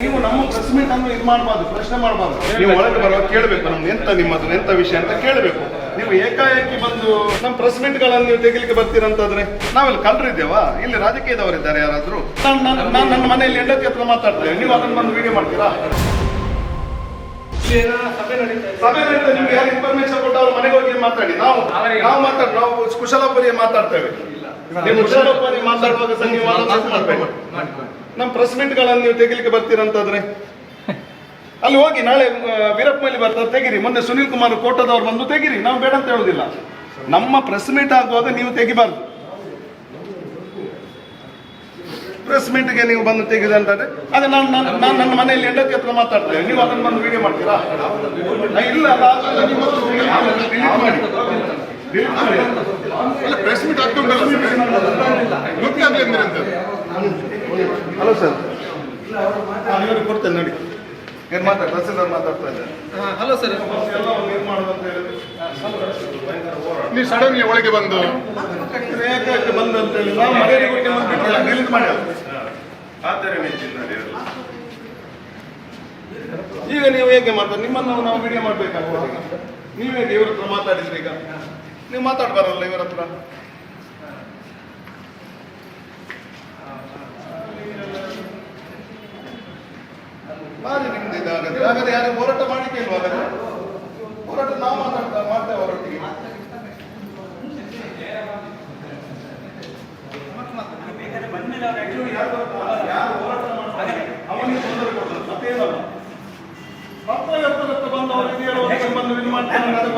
ನೀವು ನಮ್ಮ press meet ಅನ್ನು ಇದು ಮಾಡಬಾರ್ದು ಪ್ರಶ್ನೆ ಮಾಡಬಾರ್ದು. ನೀವು ಒಳಗೆ ಬರುವಾಗ ಕೇಳಬೇಕು ನಮ್ಗೆ ಎಂತ ನಿಮ್ಮದು ಎಂತ ವಿಷಯ ಅಂತ ಕೇಳಬೇಕು. ನೀವು ಏಕಾಏಕಿ ಬಂದು ನಮ್ಮ ಪ್ರೆಸ್ ಮೀಟ್ಗಳನ್ನು ನೀವು ತೆಗಿಲಿಕ್ಕೆ ಬರ್ತೀರಂತಾದ್ರೆ ನಾವೆಲ್ಲ ಕಳ್ರಿದ್ದೇವಾ ಇಲ್ಲಿ ರಾಜಕೀಯದವರಿದ್ದಾರೆ ಯಾರಾದ್ರೂ? ನಾನು ನಾನು ನಾನು ನನ್ನ ಮನೆಯಲ್ಲಿ ಹೆಂಡತಿ ಹತ್ರ ಮಾತಾಡ್ತೇವೆ ನೀವು ಅದನ್ನು ಬಂದು ವಿಡಿಯೋ ಮಾಡ್ತೀರಾ? ಸಭೆ ನಡೀತಾ ನಿಮ್ಗೆ ಯಾರು ಇನ್ಫಾರ್ಮೇಶನ್ ಕೊಟ್ಟು ಅವ್ರ ಮನೆಗೆ ಹೋಗಿ ಮಾತಾಡಿ. ನಾವು ನಾವು ಮಾತಾಡ್ ನಾವು ಕುಶಲೋಪರಿ ಮಾತಾಡ್ತೇವೆ. ನೀವು ಕುಶಲಪುರಿ ಮಾತಾಡುವಾಗ ಸಹ ನೀವು ಮಾಡ್ಬೇಕು. ನಮ್ಮ ಪ್ರೆಸ್ ಮೀಟ್ಗಳನ್ನು ನೀವು ತೆಗಿಲಿಕ್ಕೆ ಬರ್ತೀರಂತಾದ್ರೆ? ಅಲ್ಲಿ ಹೋಗಿ ನಾಳೆ ವೀರಪ್ಪ ಮೈಲಿ ಬರ್ತಾರೆ, ತೆಗಿರಿ. ಮೊನ್ನೆ ಸುನಿಲ್ ಕುಮಾರ್ ಕೋಟದವ್ರು ಬಂದು ತೆಗಿರಿ. ನಾವು ಬೇಡ ಅಂತ ಹೇಳುದಿಲ್ಲ. ನಮ್ಮ ಪ್ರೆಸ್ ಮೀಟ್ ಆಗುವಾಗ ನೀವು ತೆಗಿಬಾರ್ದು. ಪ್ರೆಸ್ ಮೀಟ್ಗೆ ನೀವು ಬಂದು ತೆಗೆದಂತಾರೆ ಅದೇ ನಾನು ನಾನು ನಾನು ನನ್ನ ಮನೆಯಲ್ಲಿ ಹೆಂಡತಿ ಹತ್ರ ಮಾತಾಡ್ತೇನೆ. ನೀವು ಅದನ್ನು ಬಂದು ವಿಡಿಯೋ ಮಾಡ್ತೀರಾ? ಇಲ್ಲ ಮಾಡಿ. Press meet hello sir. ಇವ್ರಿಗೆ ಕೊಡ್ತೇನೆ ನೋಡಿ. ಏನು ಮಾತಾಡ ತಹಸೀಲ್ದಾರ್ ಮಾತಾಡ್ತಾ ಇದ್ದಾರೆ. Hello sir. ಎಲ್ಲ ಒಂದು ಇದು ಅಂತ ಹೇಳಿದ್ರೆ. ಭಯಂಕರ ಹೋರಾಟ. ನೀವು ಸಡನ್ ಒಳಗೆ ಬಂದು? ಬಂದು ಅಂತ ಹೇಳಿ. ನಾವು ಮಾಡಿ. ಈಗ ನೀವು ಹೇಗೆ ಮಾಡ್ತಾರೆ? ನಿಮ್ಮನ್ನು ನಾವು ವಿಡಿಯೋ ಮಾಡ್ಬೇಕಾಗ್ತದೆ ನೀವೇ ದೇವ್ರ ಇವ್ರ ಹತ್ರ ಮಾತಾಡಿದ್ರಿ ಈಗ? ನೀವು ಮಾತಾಡ್ಬಾರಲ್ಲ ಇವರ ಹತ್ರ. ಬಾರಿ ನಿಮ್ದು ಇದಾಗದೆ ಹಾಗಾದ್ರೆ ಯಾರು ಹೋರಾಟ ಮಾಡಿಕೆ ಇಲ್ವಾ ಹೋರಾಟ ನಾವು ಮಾತಾಡ್ತಾ ಮಾಡ್ತೇವೆ ಅವರೊಟ್ಟಿಗೆ ಅವನಿಗೆ ತೊಂದರೆ ಕೊಡೋದು ಮತ್ತೇನಲ್ಲ ಪತ್ರ ಎತ್ತರತ್ತ ಬಂದು ಅವರಿಗೆ ಹೇಳುವಾಗ ಬಂದು ಇದು ಮಾಡ್ತಾನೆ ಅಂದ್ರೆ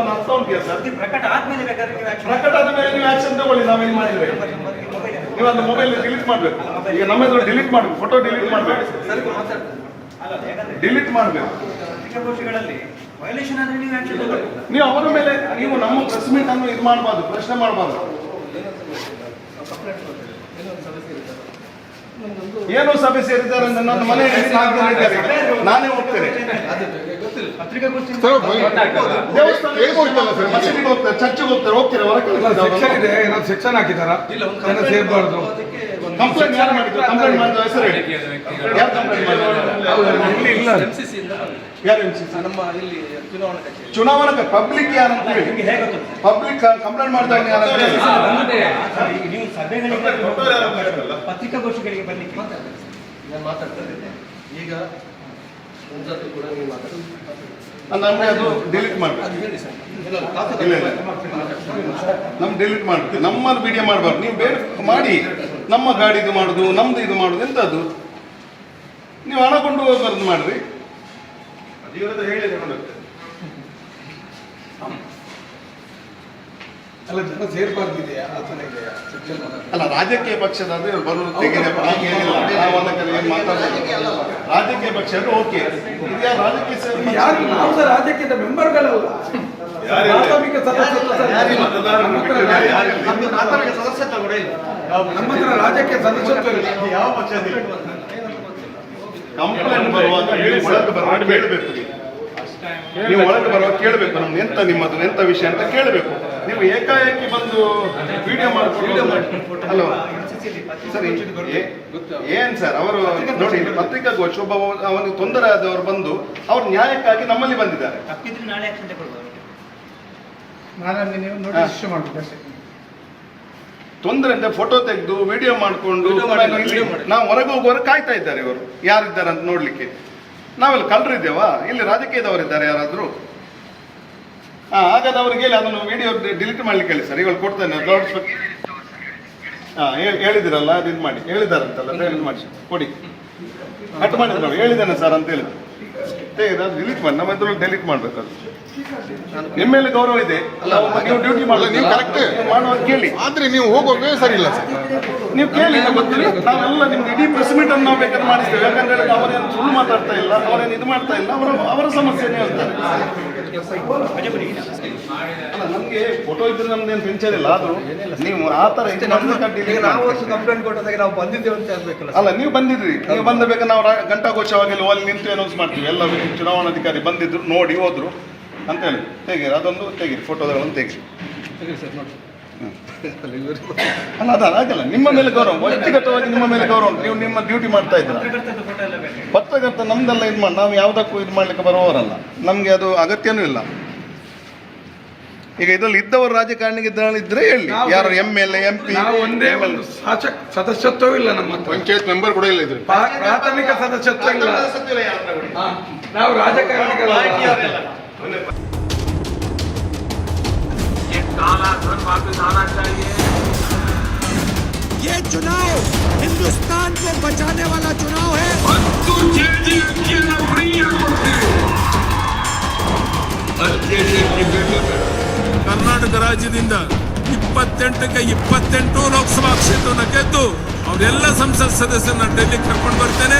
ಸರ್ ಪ್ರಕಟ ಆದ್ಮೇಲೆ ಬೇಕಾದ್ರೆ ನೀವು ಪ್ರಕಟ ಮೇಲೆ ನೀವು ಆಕ್ಷನ್ ತಗೊಳ್ಳಿ ನಾವೇನು ಮಾಡಿದ್ರೆ ನೀವು ಅದು ಮೊಬೈಲ್ ಡಿಲೀಟ್ ಮಾಡ್ಬೇಕು. ಈಗ ನಮ್ಮ ಎದುರು ಡಿಲೀಟ್ ಮಾಡ್ಬೇಕು ಫೋಟೋ ಡಿಲೀಟ್ ಮಾಡ್ಬೇಕು. ಡಿಲೀಟ್ ಮಾಡ್ಬೇಕು. ವೈಲೇಷನ್ ಆದ್ರೆ ನೀವು ಆಕ್ಷನ್ ತಗೊಳ್ಳಿ. ನೀವು ಅವರ ಮೇಲೆ ನೀವು ನಮ್ಮ ಪ್ರೆಸ್ ಮೀಟ್ ಅನ್ನು ಇದು ಮಾಡಬಾರ್ದು ಪ್ರಶ್ನೆ ಮಾಡಬಾರ್ದು. ಏನೋ ಸಭೆ ಸೇರಿದ್ದಾರೆ ನನ್ನ ಮನೆಯಲ್ಲಿ ನಾಲ್ಕು ಜನ ಇದ್ದಾರೆ. ನಾನೇ ಹೋಗ್ತೇನೆ. ಚರ್ಚ್ಗೆ ಹೋಗ್ತಾರೆ? ಹೋಗ್ತೀರಾ ಸೆಕ್ಷನ್ ಇದೆ ಹೊರಗೆ ಏನಾದ್ರು ಸೆಕ್ಷನ್ ಹಾಕಿದಾರ? ಜನ ಸೇರ್ಬಾರ್ದು. ಕಂಪ್ಲೇಂಟ್ ಯಾರು ಮಾಡಿದ್ರು? ಕಂಪ್ಲೇಂಟ್ ಮಾಡಿದ ಹೆಸರು ಹೇಳಿ. ಯಾರು ಕಂಪ್ಲೇಂಟ್ ಮಾಡಿದ್ರು? ಇಲ್ಲಿ ಯಾರು? ನಮ್ಮ ಇಲ್ಲಿ ಚುನಾವಣಾ ಪಬ್ಲಿಕ್ ಹೇಳಿ. ಪಬ್ಲಿಕ್ ಕಂಪ್ಲೇಂಟ್ ಮಾಡ್ತಾ ನೀವು ಸಭೆಗಳಿಗೆ ಪತ್ರಿಕಾಗೋಷ್ಠಿಗಳಿಗೆ ಬರ್ಲಿಕ್ಕೆ ಮಾತಾಡ್ತಾರೆ ಮಾತಾಡ್ತಾ ಇದ್ದೇನೆ ಈಗ ಕೂಡ ನೀವು ಮಾತಾಡಿ. ನಮ್ಗೆ ಅದು ಡಿಲೀಟ್ ಮಾಡ್ಬೇಕು. ಇಲ್ಲ ಇಲ್ಲ ನಮ್ ಡಿಲೀಟ್ ಮಾಡ್ತೀವಿ ನಮ್ಮಲ್ಲಿ ವಿಡಿಯೋ ಮಾಡಬಾರ್ದು. ನೀವು ಬೇರೆ ಮಾಡಿ. ನಮ್ಮ ಗಾಡಿ ಇದು ಮಾಡುದು ನಮ್ದು ಇದು ಮಾಡುದು ಎಂತದ್ದು ನೀವು ಹಣ ಕೊಂಡು ಹೋಗ್ಬಾರ್ದು ಮಾಡ್ರಿ. ಅಲ್ಲ ಜನ ಸೇರ್ಬಾರ್ದಿದೆಯಾ ಆ ಥರ ಇದೆಯಾ ಅಲ್ಲ ರಾಜಕೀಯ ಪಕ್ಷದ ಹಾಗೆ ಏನಿಲ್ಲ. ಏನು ಮಾತಾಡೋದು ರಾಜಕೀಯ ಪಕ್ಷ ಅಂದ್ರೆ ಓಕೆ. ರಾಜಕೀಯ ಸೇರಿ ಯಾರು? ನಾವು ಸಹ ರಾಜ್ಯಕ್ಕೆ ಮೆಂಬರ್ಗಳಲ್ಲ. ಪ್ರಾಥಮಿಕ ಸದಸ್ಯತ್ವ ಕೂಡ ಇಲ್ಲ. ನಮ್ಮ ಹತ್ರ ರಾಜ್ಯಕ್ಕೆ ಸದಸ್ಯತ್ವ ಇಲ್ಲ. ಯಾವ ಪಕ್ಷ ಕಂಪ್ಲೇಂಟ್ ಬರುವಾಗ ಹೇಳಿ ಕೇಳಬೇಕು ನೀವು ಒಳಗೆ ಬರೋ ಕೇಳಬೇಕು ನಮ್ದು ಎಂತ ನಿಮ್ಮದು ಎಂತ ವಿಷಯ ಅಂತ ಕೇಳಬೇಕು. ನೀವು ಏಕಾಏಕಿ ಬಂದು ವಿಡಿಯೋ ಮಾಡಿ ಹಲೋ ಸರಿ ಏನ್ ಸರ್ ಅವರು ನೋಡಿ ಪತ್ರಿಕಾಗೋಷ್ಠಿ ಒಬ್ಬ ಅವನಿಗೆ ತೊಂದರೆ ಆದವರು ಬಂದು ಅವ್ರು ನ್ಯಾಯಕ್ಕಾಗಿ ನಮ್ಮಲ್ಲಿ ಬಂದಿದ್ದಾರೆ. ತೊಂದರೆ ಅಂತ ಫೋಟೋ ತೆಗೆದು ವಿಡಿಯೋ ಮಾಡಿಕೊಂಡು. ನಾವು ಹೊರಗೆ ಹೋಗುವವರು ಕಾಯ್ತಾ ಇದ್ದಾರೆ ಇವರು. ಯಾರಿದ್ದಾರೆ ಅಂತ ನೋಡ್ಲಿಕ್ಕೆ. ನಾವೆಲ್ಲ ಇದ್ದೇವಾ? ಇಲ್ಲಿ ರಾಜಕೀಯದವರಿದ್ದಾರೆ ಯಾರಾದರೂ? ಹಾಂ ಹಾಗಾದ್ರೆ ಅವ್ರಿಗೆ ಹೇಳಿ, ಅದನ್ನು ವಿಡಿಯೋ ಡಿಲೀಟ್ ಮಾಡಲಿಕ್ಕೆ ಹೇಳಿ ಸರ್. ಇವಾಗ ಕೊಡ್ತೇನೆ. ಹಾಂ ಹಾ ಹೇಳಿ, ಹೇಳಿದಿರಲ್ಲ, ಅದು ಇದು ಮಾಡಿ. ಹೇಳಿದಾರಂತಲ್ಲ ಮಾಡಿ ಕೊಡಿ. ಕಟ್ ಮಾಡಿದ್ರು. ಹೇಳಿದ್ದೇನೆ ಸರ್ ಅಂತ ಹೇಳಿದ್ರು. ಡಿಲೀಟ್ ಮಾಡಿ ನಮ್ಮ ಎದುರು ಡಿಲೀಟ್ ಮಾಡ್ಬೇಕು ಅದು ನಿಮ್ಮ ಮೇಲೆ ಗೌರವ ಇದೆ. ನೀವು ಡ್ಯೂಟಿ ಅಲ್ಲ, ನೀವು ಕರೆಕ್ಟ್ ಮಾಡುವಾಗ ಕೇಳಿ. ಆದ್ರೆ ನೀವು ಹೋಗುವಾಗ ಸರಿ ಇಲ್ಲ ಸರ್. ನೀವು ಕೇಳಿ ಗೊತ್ತಿಲ್ಲ ನಾವೆಲ್ಲ ನಿಮ್ಗೆ ಇಡೀ ಪ್ರೆಸ್ ಮೀಟ್ ಅನ್ನು ನಾವು ಬೇಕಾದ್ರೆ ಮಾಡಿಸ್ತೇವೆ. ಯಾಕಂದ್ರೆ ಅವರೇನು ಸುಳ್ಳು ಮಾತಾಡ್ತಾ ಇಲ್ಲ ಅವರೇನು ಇದು ಮಾಡ್ತಾ ಇಲ್ಲ ಅವರ ಅವರ ಸಮಸ್ಯೆನೇ ಹೇಳ್ತಾರೆ. ಅಲ್ಲ ನಮ್ಗೆ ಫೋಟೋ ಇದ್ರೆ ನಮ್ದೇನು ಟೆನ್ಷನ್ ಇಲ್ಲ ಆದ್ರೂ ನೀವು ಆ delete ನಾವು ವರ್ಷ ಕಂಪ್ಲೇಂಟ್ ಕೊಟ್ಟಾಗ ನಾವು ಬಂದಿದ್ದೇವೆ ಅಂತ ಹೇಳ್ಬೇಕಲ್ಲ ಅಲ್ಲ ನೀವು ಬಂದಿದ್ರಿ ನೀವು ಬಂದಬೇಕು ನಾವು ಘಂಟಾಘೋಷವಾಗಿ ಅಲ್ಲಿ ನಿಂತು ಅನೌನ್ಸ್ ಮಾಡ್ತೀವಿ. ಎಲ್ಲ ಚುನಾವಣಾಧಿಕಾರಿ ಬಂದಿದ್ರು, ನೋಡಿ ಹೋದ್ರು. ಅಂತ ಹೇಳಿ. ತೆಗೀರಿ, ಅದೊಂದು ತೆಗೀರಿ ಫೋಟೋಗಳನ್ನು ತೆಗೀರಿ. ಹ್ಮ್. ಅಲ್ಲ ಅದ ಆಗಲ್ಲ ನಿಮ್ಮ ಮೇಲೆ ಗೌರವ ವ್ಯಕ್ತಿಗತವಾಗಿ ನಿಮ್ಮ ಮೇಲೆ ಗೌರವ ನೀವು ನಿಮ್ಮ ಡ್ಯೂಟಿ ಮಾಡ್ತಾ ಇದ್ದೀರಾ? ಪತ್ರಕರ್ತ ನಮ್ದೆಲ್ಲ ಇದು ಮಾಡಿ ನಾವು ಯಾವುದಕ್ಕೂ ಇದು ಮಾಡ್ಲಿಕ್ಕೆ ಬರುವವರಲ್ಲ. ನಮಗೆ ಅದು ಅಗತ್ಯನೂ ಇಲ್ಲ. ಈಗ ಇದರಲ್ಲಿ ಇದ್ದವರು ರಾಜಕಾರಣಿಗೆ ಇದ್ರೆ ಹೇಳಿ. ಯಾರು ಎಂ ಎಲ್ ಎಂ ಪಿ ಒಂದೇ ಒಂದು ಸದಸ್ಯತ್ವ ಇಲ್ಲ ನಮ್ಮ ಪಂಚಾಯತ್ ಮೆಂಬರ್ ಕೂಡ ಇಲ್ಲ ಇದ್ರೆ ಪ್ರಾಥಮಿಕ ಸದಸ್ಯತ್ವ ಇಲ್ಲ. ನಾವು ರಾಜಕಾರಣಿಗಳ. ये चुनाव हिंदुस्तान को बचाने वाला चुनाव है ಕರ್ನಾಟಕ ರಾಜ್ಯದಿಂದ ಇಪ್ಪತ್ತೆಂಟಕ್ಕೆ ಇಪ್ಪತ್ತೆಂಟು ಲೋಕಸಭಾ ಕ್ಷೇತ್ರವನ್ನು ಗೆದ್ದು ಅವರೆಲ್ಲ ಸಂಸತ್ ಸದಸ್ಯರನ್ನ ಡೆಲ್ಲಿಗೆ ಕರ್ಕೊಂಡು ಬರ್ತೇನೆ